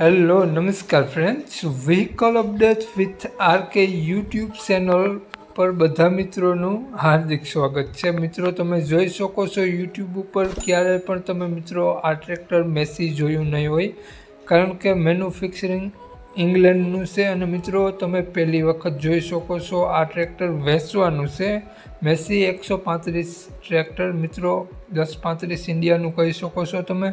Hello નમસ્કાર friends vehicle update with RK YouTube channel પર બધા મિત્રોનું હાર્દિક સ્વાગત છે. મિત્રો, તમે જોઈ શકો છો યુટ્યુબ ઉપર ક્યારે પણ તમે મિત્રો આ ટ્રેક્ટર મેસી જોયું નહીં હોય. કારણ કે મેન્યુફેક્ચરિંગ ઇંગ્લેન્ડનું છે અને મિત્રો, તમે પહેલી વખત જોઈ શકો છો આ ટ્રેક્ટર વેચવાનું છે. મેસી એકસો પાંત્રીસ ટ્રેક્ટર મિત્રો, દસ પાંત્રીસ ઇન્ડિયાનું કહી શકો છો તમે.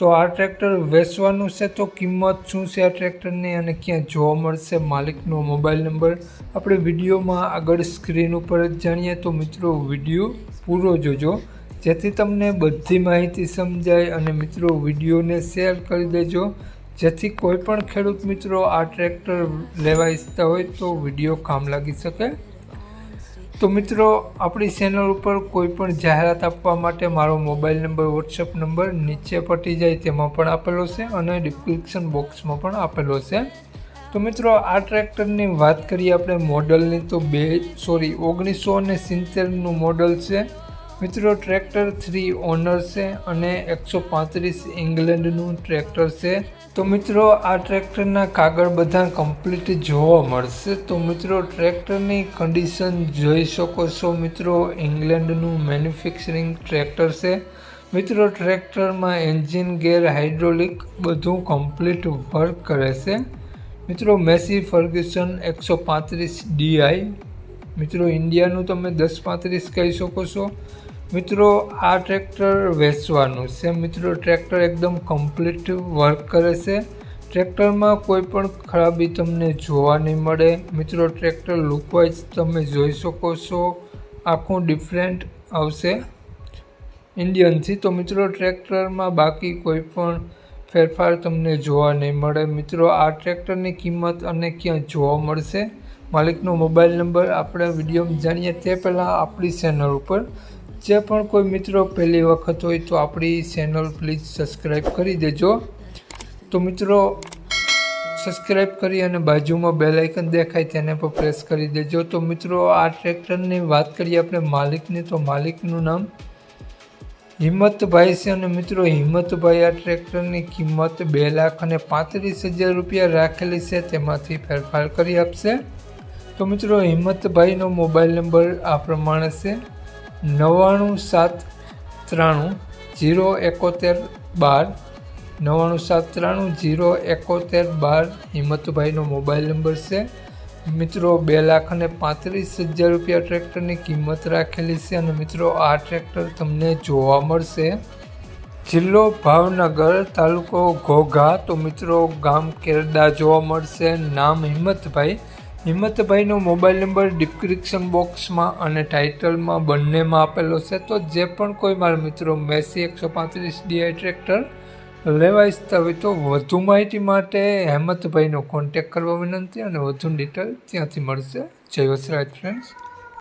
તો આ ટ્રેક્ટર વેચવાનું છે તો કિંમત શું છે આ ટ્રેક્ટરની અને ક્યાં જોવા મળશે માલિકનો મોબાઈલ નંબર? આપણે વિડીયોમાં આગળ સ્ક્રીન ઉપર જ જાણીએ તો મિત્રો વીડિયો પૂરો જોજો. જેથી તમને બધી માહિતી સમજાય અને મિત્રો વિડીયોને શેર કરી દેજો. જેથી કોઈ પણ ખેડૂત મિત્રો આ ટ્રેક્ટર લેવા ઈચ્છતા હોય તો વીડિયો કામ લાગી શકે. તો મિત્રો, આપણી ચેનલ ઉપર કોઈ પણ જાહેરાત આપવા માટે મારો મોબાઈલ નંબર વોટ્સઅપ નંબર નીચે પટી જાય તેમાં પણ આપેલો છે અને ડિસ્ક્રિપ્શન બોક્સમાં પણ આપેલો છે. તો મિત્રો, આ ટ્રેક્ટરની વાત કરીએ આપણે મોડલની તો બે સોરી ઓગણીસો ને સિત્તેરનું મોડલ છે. મિત્રો ટ્રેક્ટર થ્રી ઓનર છે અને એકસો પાંત્રીસ ઇંગ્લેન્ડનું ટ્રેક્ટર છે. તો મિત્રો, આ ટ્રેક્ટરના કાગળ બધા કમ્પ્લીટ જોવા મળશે. તો મિત્રો ટ્રેક્ટરની કન્ડિશન જોઈ શકો છો મિત્રો ઇંગ્લેન્ડનું મેન્યુફેક્ચરિંગ ટ્રેક્ટર છે. મિત્રો ટ્રેક્ટરમાં એન્જિન ગેર હાઇડ્રોલિક બધું કમ્પ્લીટ વર્ક કરે છે. મિત્રો, મેસી ફર્ગ્યુસન એકસો પાંત્રીસ ડીઆઈ મિત્રો, ઇન્ડિયાનું તમે દસ પાંત્રીસ કહી શકો છો. મિત્રો, આ ટ્રેક્ટર વેચવાનું છે. મિત્રો, ટ્રેક્ટર એકદમ કમ્પ્લીટ વર્ક કરે છે. ટ્રેક્ટરમાં કોઈ પણ ખરાબી તમને જોવા નહીં મળે. મિત્રો, ટ્રેક્ટર લુકવાઇઝ તમે જોઈ શકો છો. આખું ડિફરન્ટ આવશે. ઇન્ડિયનથી તો મિત્રો, ટ્રેક્ટરમાં બાકી કોઈ પણ ફેરફાર તમને જોવા નહીં મળે. મિત્રો, આ ટ્રેક્ટરની કિંમત અને ક્યાં જોવા મળશે? માલિકનો મોબાઈલ નંબર આપણે વિડીયોમાં જાણીએ. તે પહેલાં આપણી ચેનલ ઉપર જે પણ કોઈ મિત્રો પહેલી વખત હોય તો આપણી ચેનલ પ્લીઝ સબસ્ક્રાઈબ કરી દેજો. તો મિત્રો સબસ્ક્રાઈબ કરી અને બાજુમાં બે લાઇકન દેખાય તેને પણ પ્રેસ કરી દેજો. તો મિત્રો, આ ટ્રેક્ટરની વાત કરીએ આપણે માલિકની, તો માલિકનું નામ હિંમતભાઈ છે અને મિત્રો, હિંમતભાઈ આ ટ્રેક્ટરની કિંમત બે લાખ અને પાંત્રીસ હજાર રૂપિયા રાખેલી છે, તેમાંથી ફેરફાર કરી આપશે. તો મિત્રો, હિંમતભાઈનો મોબાઈલ નંબર આ પ્રમાણે છે. નવ્વાણું સાત ત્રાણું જીરો એકોતેર બાર, નવ્વાણું સાત ત્રાણું જીરો એકોતેર બાર હિંમતભાઈનો મોબાઈલ નંબર છે. મિત્રો, બે લાખ અને પાંત્રીસ હજાર રૂપિયા ટ્રેક્ટરની કિંમત રાખેલી છે અને મિત્રો, આ ટ્રેક્ટર તમને જોવા મળશે. જિલ્લો ભાવનગર તાલુકો ઘોઘા, તો મિત્રો, ગામ કેરડા જોવા મળશે. નામ હિંમતભાઈ હિંમતભાઈનો મોબાઈલ નંબર ડિસ્ક્રિપ્શન બોક્સમાં અને ટાઇટલમાં બંનેમાં આપેલો છે, તો જે પણ કોઈ મારા મિત્રો મેસી એકસો પાંત્રીસ ડીઆઈ ટ્રેક્ટર લેવા ઈચ્છતા હોય તો વધુ માહિતી માટે હેમંતભાઈનો કોન્ટેક કરવા વિનંતી, અને વધુ ડિટેલ ત્યાંથી મળશે. જય વસરાજ ફ્રેન્ડ્સ